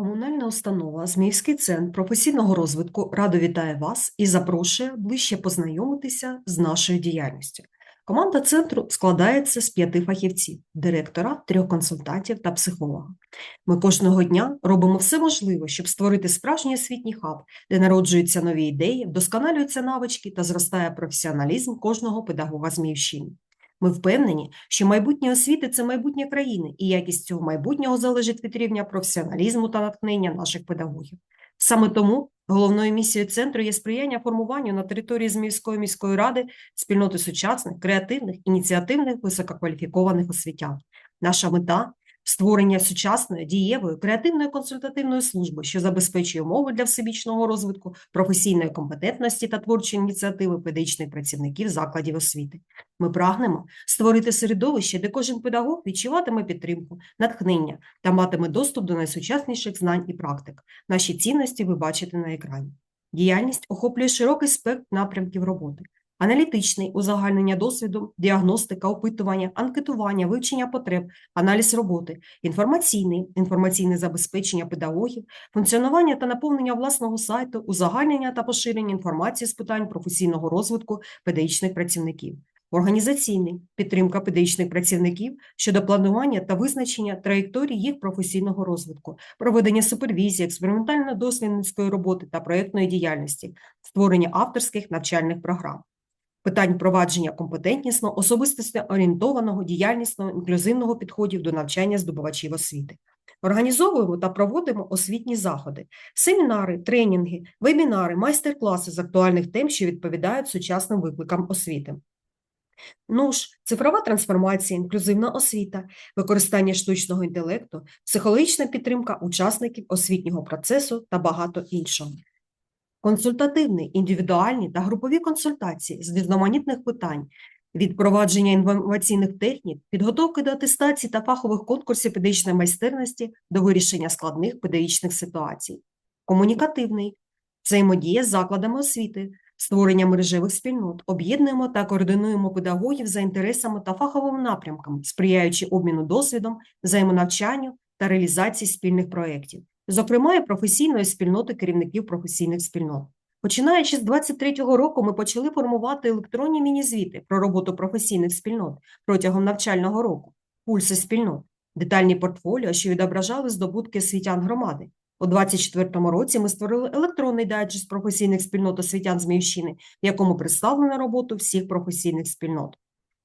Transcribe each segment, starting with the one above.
Комунальна установа Зміївський центр професійного розвитку радо вітає вас і запрошує ближче познайомитися з нашою діяльністю. Команда центру складається з п'яти фахівців, директора, трьох консультантів та психолога. Ми кожного дня робимо все можливе, щоб створити справжній освітній хаб, де народжуються нові ідеї, вдосконалюються навички та зростає професіоналізм кожного педагога Зміївщини. Ми впевнені, що майбутнє освіти це майбутнє країни, і якість цього майбутнього залежить від рівня професіоналізму та натхнення наших педагогів. Саме тому головною місією центру є сприяння формуванню на території Зміївської міської ради спільноти сучасних, креативних, ініціативних, висококваліфікованих освітян. Наша мета створення сучасної, дієвої, креативної консультативної служби, що забезпечує умови для всебічного розвитку, професійної компетентності та творчої ініціативи педагогічних працівників закладів освіти. Ми прагнемо створити середовище, де кожен педагог відчуватиме підтримку, натхнення та матиме доступ до найсучасніших знань і практик. Наші цінності ви бачите на екрані. Діяльність охоплює широкий спектр напрямків роботи. Аналітичний узагальнення досвіду, діагностика, опитування, анкетування, вивчення потреб, аналіз роботи, інформаційний, інформаційне забезпечення педагогів, функціонування та наповнення власного сайту, узагальнення та поширення інформації з питань професійного розвитку педагогічних працівників, організаційний підтримка педагогічних працівників щодо планування та визначення траєкторії їх професійного розвитку, проведення супервізії, експериментально-дослідницької роботи та проєктної діяльності, створення авторських навчальних програм питань впровадження компетентнісно, особистості орієнтованого, діяльнісного, інклюзивного підходів до навчання здобувачів освіти. Організовуємо та проводимо освітні заходи, семінари, тренінги, вебінари, майстер-класи з актуальних тем, що відповідають сучасним викликам освіти. Ну ж, цифрова трансформація, інклюзивна освіта, використання штучного інтелекту, психологічна підтримка учасників освітнього процесу та багато іншого. Консультативні, індивідуальні та групові консультації з різноманітних питань, від провадження інноваційних технік, підготовки до атестації та фахових конкурсів педагогічної майстерності до вирішення складних педагогічних ситуацій, комунікативний, взаємодія з закладами освіти, створення мережевих спільнот, об'єднуємо та координуємо педагогів за інтересами та фаховими напрямками, сприяючи обміну досвідом, взаємонавчанню та реалізації спільних проєктів зокрема і професійної спільноти керівників професійних спільнот. Починаючи з 23-го року, ми почали формувати електронні міні-звіти про роботу професійних спільнот протягом навчального року, пульси спільнот, детальні портфоліо, що відображали здобутки освітян громади. У 2024 році ми створили електронний дайджест професійних спільнот освітян Зміївщини, в якому представлено роботу всіх професійних спільнот.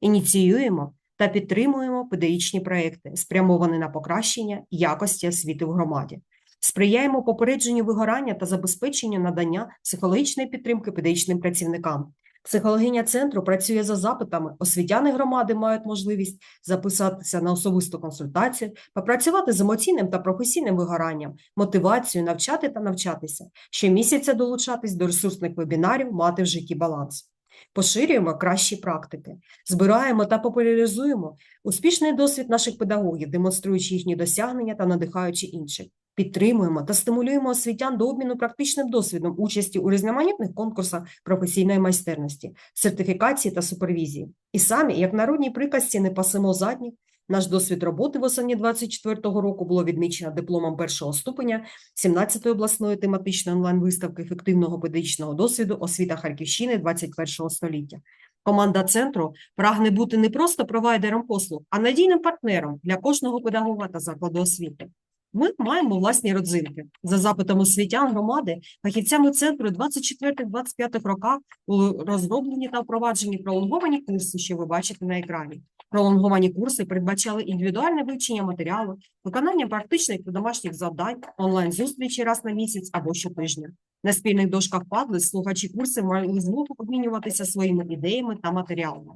Ініціюємо та підтримуємо педагогічні проекти, спрямовані на покращення якості освіти в громаді сприяємо попередженню вигорання та забезпеченню надання психологічної підтримки педагогічним працівникам. Психологиня центру працює за запитами, освітяни громади мають можливість записатися на особисту консультацію, попрацювати з емоційним та професійним вигоранням, мотивацією навчати та навчатися, щомісяця долучатись до ресурсних вебінарів, мати в житті баланс. Поширюємо кращі практики, збираємо та популяризуємо успішний досвід наших педагогів, демонструючи їхні досягнення та надихаючи інших. Підтримуємо та стимулюємо освітян до обміну практичним досвідом участі у різноманітних конкурсах професійної майстерності, сертифікації та супервізії. І самі, як народній приказці, не пасемо задніх, наш досвід роботи в осені 2024 року було відмічено дипломом першого ступеня 17-ї обласної тематичної онлайн-виставки ефективного педагогічного досвіду освіта Харківщини 21 століття. Команда центру прагне бути не просто провайдером послуг, а надійним партнером для кожного педагога та закладу освіти. Ми маємо власні родзинки. За запитом освітян громади, фахівцями центру 24-25 роках були розроблені та впроваджені пролонговані курси, що ви бачите на екрані. Пролонговані курси передбачали індивідуальне вивчення матеріалу, виконання практичних та домашніх завдань, онлайн-зустрічі раз на місяць або щотижня. На спільних дошках падли слухачі курсів мали змогу обмінюватися своїми ідеями та матеріалами.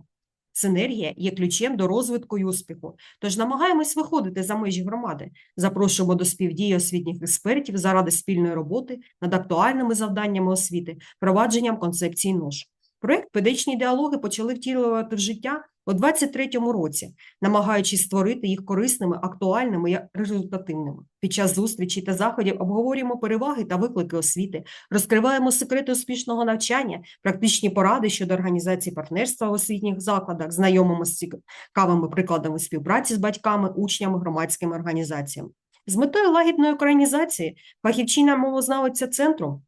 Синергія є ключем до розвитку і успіху. Тож намагаємось виходити за межі громади, запрошуємо до співдії освітніх експертів заради спільної роботи над актуальними завданнями освіти, впровадженням концепції НОЖ. Проект педагогічні діалоги почали втілювати в життя у 2023 році, намагаючись створити їх корисними, актуальними і результативними. Під час зустрічей та заходів обговорюємо переваги та виклики освіти, розкриваємо секрети успішного навчання, практичні поради щодо організації партнерства в освітніх закладах, знайомимо з цікавими прикладами співпраці з батьками, учнями, громадськими організаціями. З метою лагідної українізації фахівчиня мовознавиця центру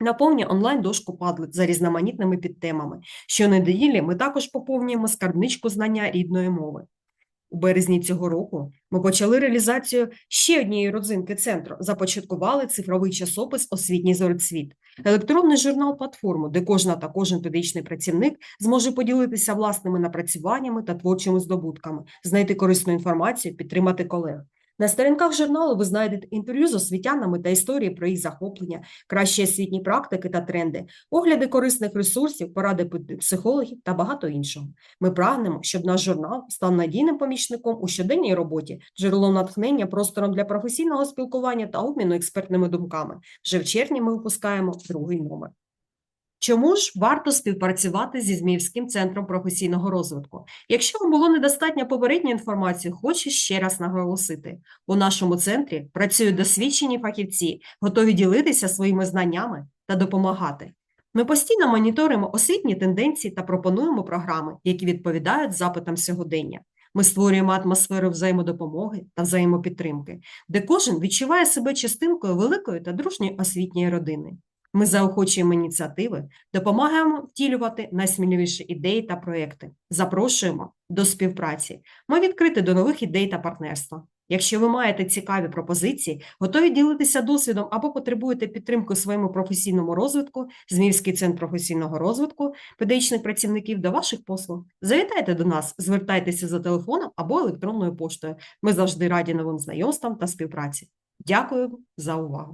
наповнює онлайн-дошку Padlet за різноманітними підтемами. Щонеділі ми також поповнюємо скарбничку знання рідної мови. У березні цього року ми почали реалізацію ще однієї родзинки центру. Започаткували цифровий часопис Освітній зорецвіт, електронний журнал платформу, де кожна та кожен педагогічний працівник зможе поділитися власними напрацюваннями та творчими здобутками, знайти корисну інформацію, підтримати колег. На сторінках журналу ви знайдете інтерв'ю з освітянами та історії про їх захоплення, кращі освітні практики та тренди, огляди корисних ресурсів, поради психологів та багато іншого. Ми прагнемо, щоб наш журнал став надійним помічником у щоденній роботі, джерелом натхнення, простором для професійного спілкування та обміну експертними думками. Вже в червні ми випускаємо другий номер. Чому ж варто співпрацювати зі Зміївським центром професійного розвитку? Якщо вам було недостатньо попередньої інформації, хочу ще раз наголосити: у нашому центрі працюють досвідчені фахівці, готові ділитися своїми знаннями та допомагати. Ми постійно моніторимо освітні тенденції та пропонуємо програми, які відповідають запитам сьогодення. Ми створюємо атмосферу взаємодопомоги та взаємопідтримки, де кожен відчуває себе частинкою великої та дружньої освітньої родини. Ми заохочуємо ініціативи, допомагаємо втілювати найсміливіші ідеї та проекти. Запрошуємо до співпраці. Ми відкриті до нових ідей та партнерства. Якщо ви маєте цікаві пропозиції, готові ділитися досвідом або потребуєте підтримки своєму професійному розвитку, Зміївський центр професійного розвитку педагогічних працівників до ваших послуг. Завітайте до нас, звертайтеся за телефоном або електронною поштою. Ми завжди раді новим знайомствам та співпраці. Дякую за увагу.